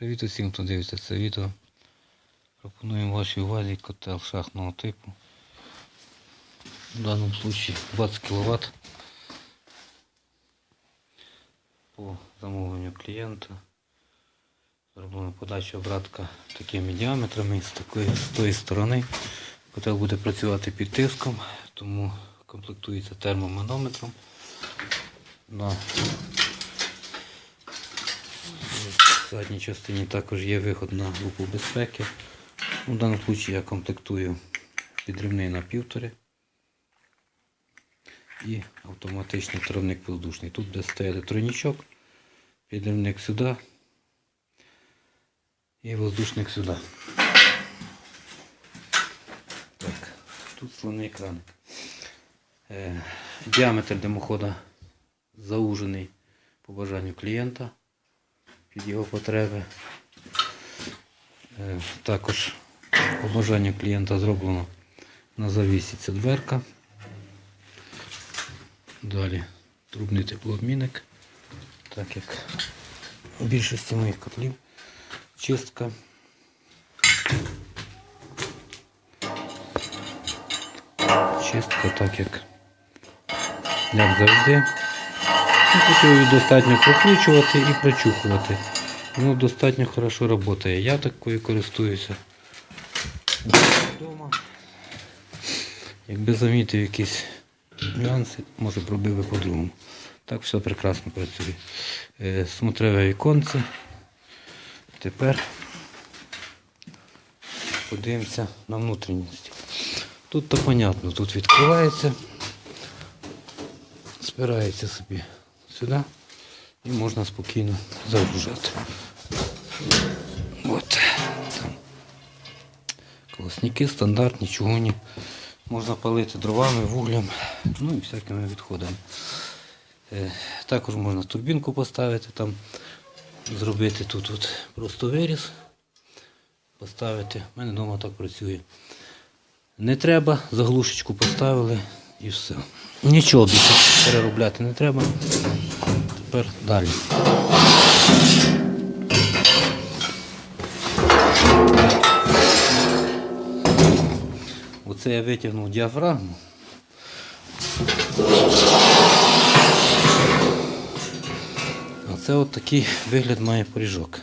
Привіт усім, хто дивиться це відео. Пропонуємо вашій увазі котел шахтного типу. В даному випадку 20 кВт. По замовленню клієнта. Зроблена подача обратка такими діаметрами з такої з тої сторони. Котел буде працювати під тиском, тому комплектується термоманометром. На задній частині також є виход на групу безпеки. У даному випадку я комплектую підривний на півтори і автоматичний травник воздушний. Тут буде стояти тройнічок, підривник сюди і воздушник сюди. Так, тут слоний краник. Е, діаметр димохода заужений по бажанню клієнта під його потреби. Е, Також по бажанню клієнта зроблено на завісі ця дверка. Далі трубний теплообмінник, так як у більшості моїх котлів. Чистка. Чистка, так як, як завжди. Його достатньо прокручувати і прочухувати. Воно достатньо хорошо працює. Я такою користуюся вдома. Якби замітив якісь нюанси, може б робив би по-другому. Так все прекрасно працює. Е, Смотреве віконце. Тепер подивимося на внутрішність. Тут то понятно, тут відкривається, спирається собі сюди і можна спокійно загружати. От. Колосники стандартні, чугунні. Можна палити дровами, вуглем, ну і всякими відходами. Е, Також можна турбінку поставити, там зробити тут от просто виріз, поставити. У мене вдома так працює. Не треба, заглушечку поставили і все. Нічого більше переробляти не треба. Тепер далі. Оце я витягнув діафрагму. Оце от такий вигляд має поріжок.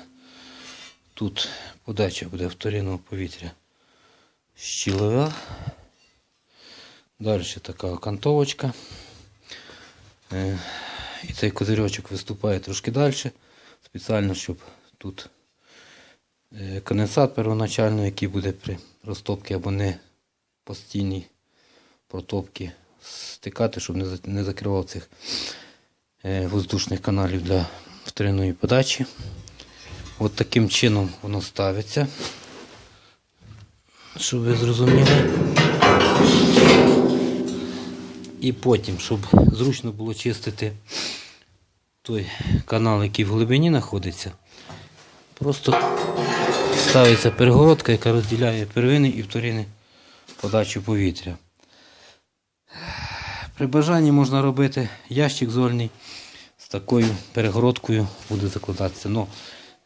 Тут подача буде вторинного повітря щілова. Далі така окантовочка. І цей козирьочок виступає трошки далі. Спеціально, щоб тут е, конденсат первоначально, який буде при розтопці або не постійній протопці стикати, щоб не за- не закривав цих е, воздушних каналів для вторинної подачі. От таким чином воно ставиться, щоб ви зрозуміли. І потім, щоб зручно було чистити той канал, який в глибині знаходиться, просто ставиться перегородка, яка розділяє первинний і вторинний подачу повітря. При бажанні можна робити ящик зольний з такою перегородкою буде закладатися. Но,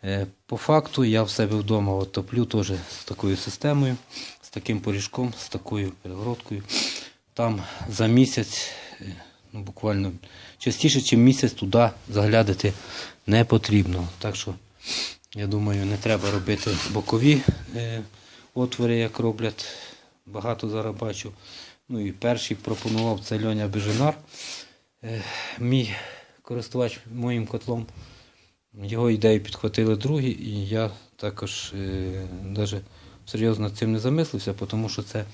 е, по факту я в себе вдома топлю теж з такою системою, з таким поріжком, з такою перегородкою. Там за місяць, е, ну буквально частіше, ніж місяць туди заглядати не потрібно. Так що, я думаю, не треба робити бокові е, отвори, як роблять. Багато зараз бачу. Ну і перший пропонував це Льоня Бежинар. Е, мій користувач моїм котлом. Його ідею підхватили другі, і я також е, даже серйозно цим не замислився, тому що це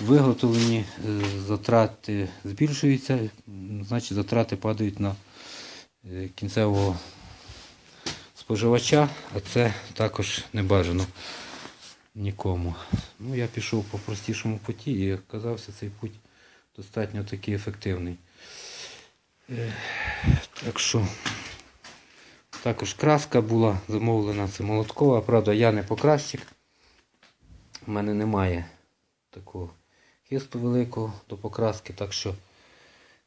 виготовлені е, затрати збільшуються, значить затрати падають на е, кінцевого споживача, а це також не бажано нікому. Ну, я пішов по простішому путі і оказався цей путь достатньо такий ефективний. Е, Так що також краска була замовлена, це молоткова, правда, я не покрасчик. У мене немає такого хисту великого до покраски, так що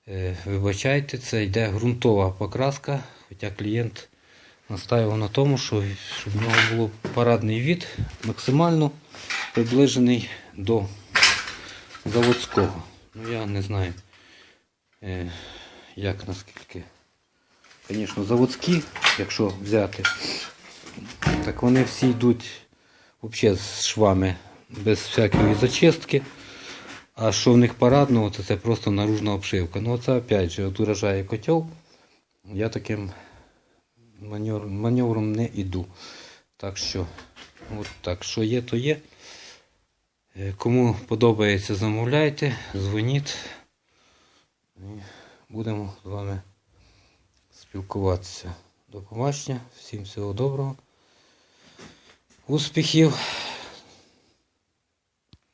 е, вибачайте, це йде ґрунтова покраска, хоча клієнт настаював на тому, що, щоб в нього було парадний від максимально приближений до заводського. Ну я не знаю, е, як наскільки. Звісно, заводські, якщо взяти, так вони всі йдуть взагалі з швами без всякої зачистки. А що в них парадного, то це просто наружна обшивка. Ну це опять же, от урожає котел. Я таким маневр, маневром не йду. Так що, от так, що є, то є. Е, Кому подобається, замовляйте, дзвоніть. Будемо з вами спілкуватися. До побачення, всім всього доброго. Успіхів,